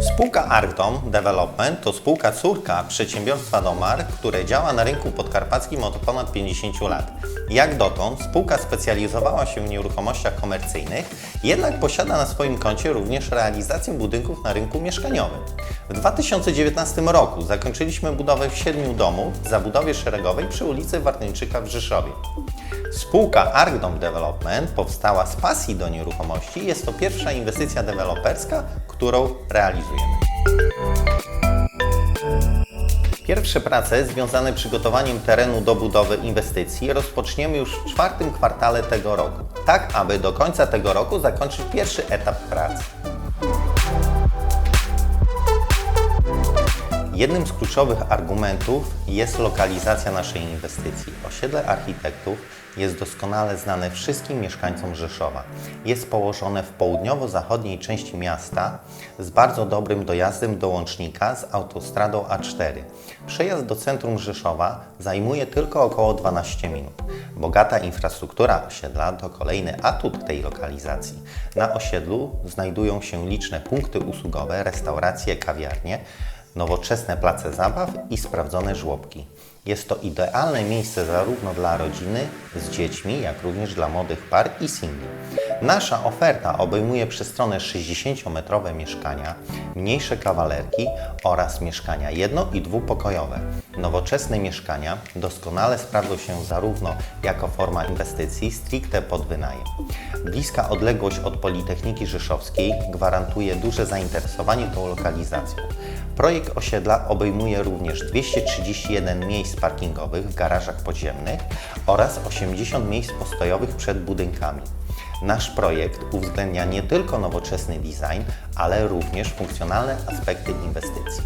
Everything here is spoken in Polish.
Spółka Arcdom Development to spółka córka przedsiębiorstwa Domar, które działa na rynku podkarpackim od ponad 50 lat. Jak dotąd spółka specjalizowała się w nieruchomościach komercyjnych, jednak posiada na swoim koncie również realizację budynków na rynku mieszkaniowym. W 2019 roku zakończyliśmy budowę siedmiu domów w zabudowie szeregowej przy ulicy Wartyńczyka w Rzeszowie. Spółka Arcdom Development powstała z pasji do nieruchomości. Jest to pierwsza inwestycja deweloperska, którą realizujemy. Pierwsze prace związane z przygotowaniem terenu do budowy inwestycji rozpoczniemy już w czwartym kwartale tego roku, tak aby do końca tego roku zakończyć pierwszy etap prac. Jednym z kluczowych argumentów jest lokalizacja naszej inwestycji. Osiedle architektów jest doskonale znane wszystkim mieszkańcom Rzeszowa. Jest położone w południowo-zachodniej części miasta z bardzo dobrym dojazdem do łącznika z autostradą A4. Przejazd do centrum Rzeszowa zajmuje tylko około 12 minut. Bogata infrastruktura osiedla to kolejny atut tej lokalizacji. Na osiedlu znajdują się liczne punkty usługowe, restauracje, kawiarnie, nowoczesne place zabaw i sprawdzone żłobki. Jest to idealne miejsce zarówno dla rodziny z dziećmi, jak również dla młodych par i singli. Nasza oferta obejmuje przestronne 60-metrowe mieszkania, mniejsze kawalerki oraz mieszkania jedno- i dwupokojowe. Nowoczesne mieszkania doskonale sprawdzą się zarówno jako forma inwestycji stricte pod wynajem. Bliska odległość od Politechniki Rzeszowskiej gwarantuje duże zainteresowanie tą lokalizacją. Projekt osiedla obejmuje również 231 miejsc parkingowych w garażach podziemnych oraz 80 miejsc postojowych przed budynkami. Nasz projekt uwzględnia nie tylko nowoczesny design, ale również funkcjonalne aspekty inwestycji.